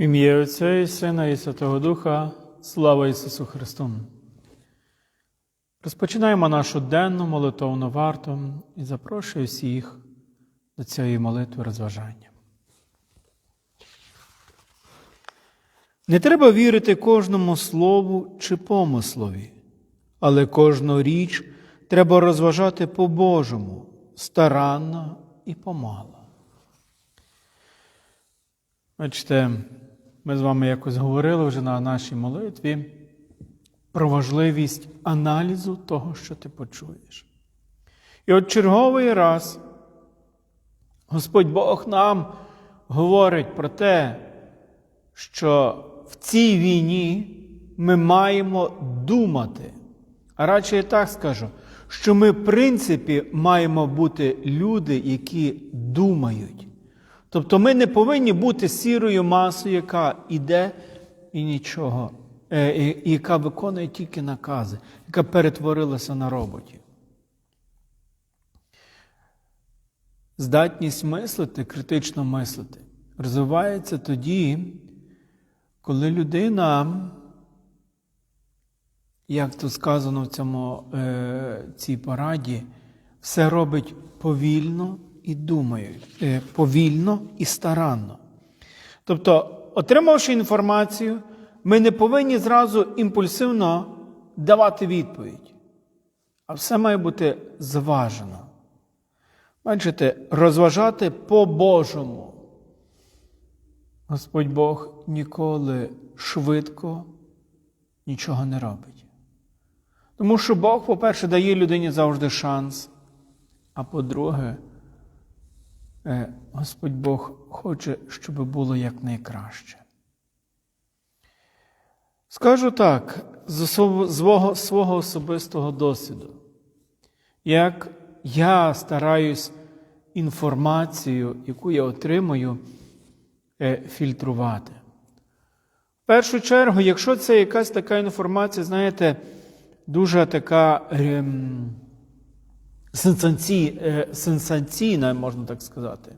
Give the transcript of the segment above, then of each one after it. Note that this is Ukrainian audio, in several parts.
Ім'я Отця і Сина і Святого Духа, слава Ісусу Христу. Розпочинаємо нашу денну молитовну варту і запрошую всіх до цієї молитви розважання. Не треба вірити кожному слову чи помислові, але кожну річ треба розважати по-божому, старанно і помало. Бачите, ми з вами якось говорили вже на нашій молитві про важливість аналізу того, що ти почуєш. І от черговий раз Господь Бог нам говорить про те, що в цій війні ми маємо думати. А радше я так скажу, що ми, в принципі, маємо бути люди, які думають. Тобто ми не повинні бути сірою масою, яка йде і нічого, е, яка виконує тільки накази, яка перетворилася на роботів. Здатність мислити, критично мислити, розвивається тоді, коли людина, як тут сказано в цьому, е, цій пораді, все робить повільно і думають е, повільно і старанно. Тобто, отримавши інформацію, ми не повинні зразу імпульсивно давати відповідь, а все має бути зважено. Бачите, розважати по-божому. Господь Бог ніколи швидко нічого не робить. Тому що Бог, по-перше, дає людині завжди шанс, а по-друге, Господь Бог хоче, щоб було якнайкраще. Скажу так, з свого, свого особистого досвіду, як я стараюсь інформацію, яку я отримую, е, фільтрувати. В першу чергу, якщо це якась така інформація, знаєте, дуже така. Ем, сенсаційна, можна так сказати.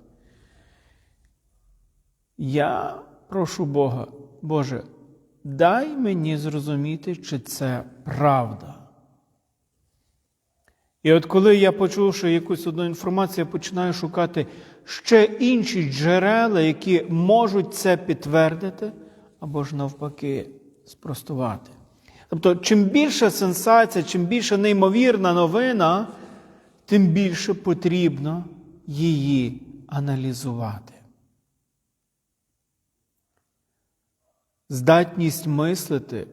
Я прошу Бога, Боже, дай мені зрозуміти, чи це правда. І от коли я почув, що якусь одну інформацію, я починаю шукати ще інші джерела, які можуть це підтвердити, або ж навпаки спростувати. Тобто, чим більша сенсація, чим більша неймовірна новина, тим більше потрібно її аналізувати. Здатність мислити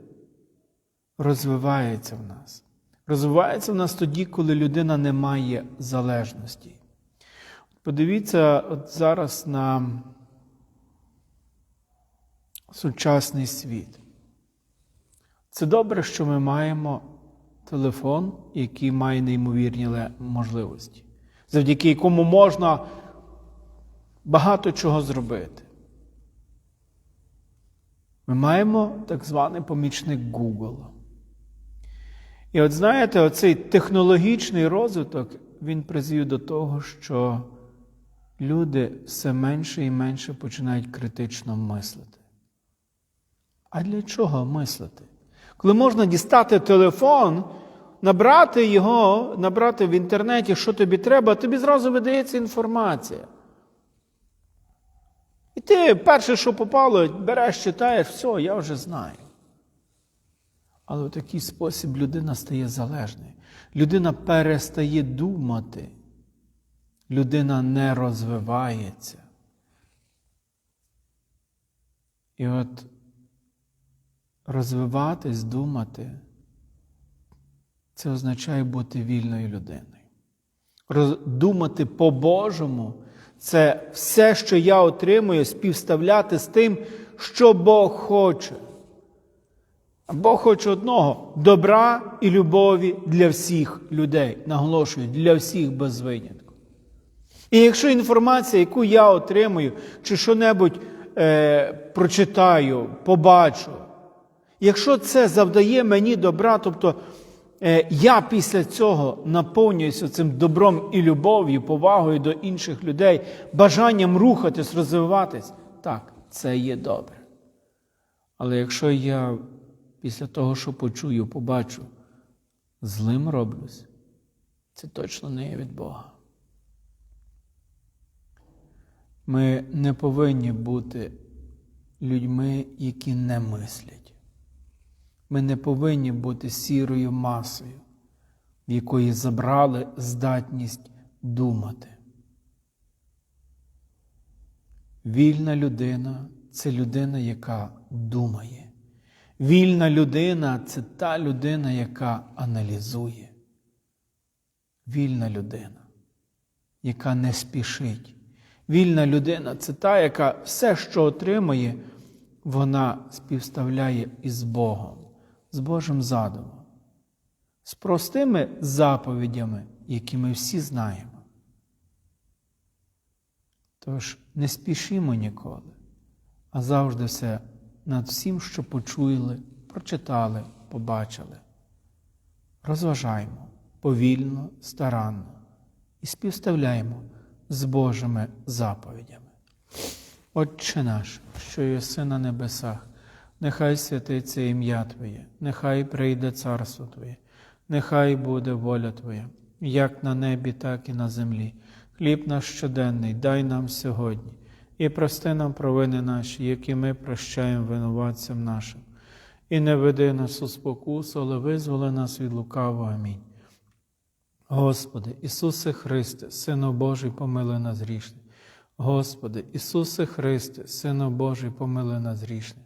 розвивається в нас. Розвивається в нас тоді, коли людина не має залежності. Подивіться от зараз на сучасний світ. Це добре, що ми маємо телефон, який має неймовірні можливості, завдяки якому можна багато чого зробити. Ми маємо так званий помічник Google. І от знаєте, оцей технологічний розвиток він призвів до того, що люди все менше і менше починають критично мислити. А для чого мислити? Коли можна дістати телефон, набрати його, набрати в інтернеті, що тобі треба, тобі зразу видається інформація. І ти перше, що попало, береш, читаєш, все, я вже знаю. Але в такий спосіб людина стає залежною. Людина перестає думати, людина не розвивається. І от розвиватись, думати, це означає бути вільною людиною. Думати по-божому це все, що я отримую, співставляти з тим, що Бог хоче. А Бог хоче одного добра і любові для всіх людей. Наголошую, для всіх без винятку. І якщо інформація, яку я отримую, чи що-небудь е, прочитаю, побачу, Якщо це завдає мені добра, тобто я після цього наповнююся цим добром і любов'ю, повагою до інших людей, бажанням рухатись, розвиватись, так, це є добре. Але якщо я після того, що почую, побачу, злим роблюсь, це точно не є від Бога. Ми не повинні бути людьми, які не мислять. Ми не повинні бути сірою масою, в якої забрали здатність думати. Вільна людина це людина, яка думає. Вільна людина це та людина, яка аналізує. Вільна людина, яка не спішить. Вільна людина це та, яка все, що отримує, вона співставляє із Богом, з Божим задумом, з простими заповідями, які ми всі знаємо. Тож не спішимо ніколи, а завжди все над всім, що почули, прочитали, побачили. Розважаємо повільно, старанно і співставляємо з Божими заповідями. Отче наш, що єси на небесах, нехай святиться ім'я Твоє, нехай прийде царство Твоє, нехай буде воля Твоя, як на небі, так і на землі. Хліб наш щоденний, дай нам сьогодні, і прости нам провини наші, які ми прощаємо винуватцям нашим. І не веди нас у спокусу, але визволи нас від лукавого. Амінь. Господи, Ісусе Христе, Сину Божий, помилуй нас грішних. Господи, Ісусе Христе, Сину Божий, помилуй нас грішних.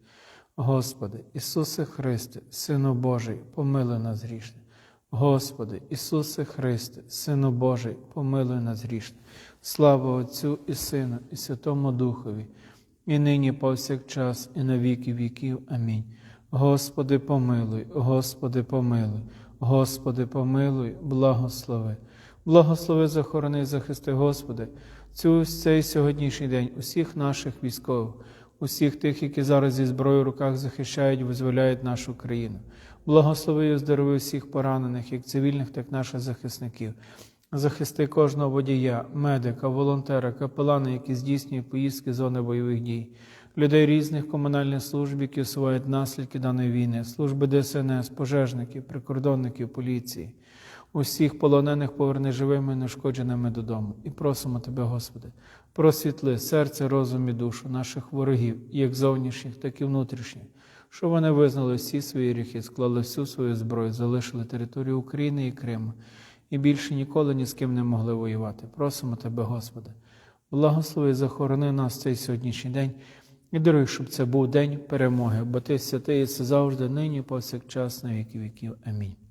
Господи, Ісусе Христе, Сину Божий, помилуй нас грішних. Господи, Ісусе Христе, Сину Божий, помилуй нас грішних. Слава Отцю і Сину, і Святому Духові, і нині повсякчас, і на віки віків. Амінь. Господи, помилуй, Господи, помилуй, Господи, помилуй, благослови. Благослови, захорони, захисти, Господи, цю цей сьогоднішній день усіх наших військових, усіх тих, які зараз зі зброєю в руках захищають, визволяють нашу країну. Благослови і оздорови всіх поранених, як цивільних, так і наших захисників. Захисти кожного водія, медика, волонтера, капелана, які здійснюють поїздки зони бойових дій, людей різних комунальних служб, які усувають наслідки даної війни, служби ДСНС, пожежників, прикордонників, поліції, усіх полонених поверни живими і нешкодженими додому. І просимо Тебе, Господи, просвітли серце, розум і душу наших ворогів, як зовнішніх, так і внутрішніх, щоб вони визнали всі свої гріхи, склали всю свою зброю, залишили територію України і Криму і більше ніколи ні з ким не могли воювати. Просимо Тебе, Господи, благослови захорони нас цей сьогоднішній день і даруй, щоб це був день перемоги, бо Ти святий і це завжди, нині, повсякчас, на віки віків. Амінь.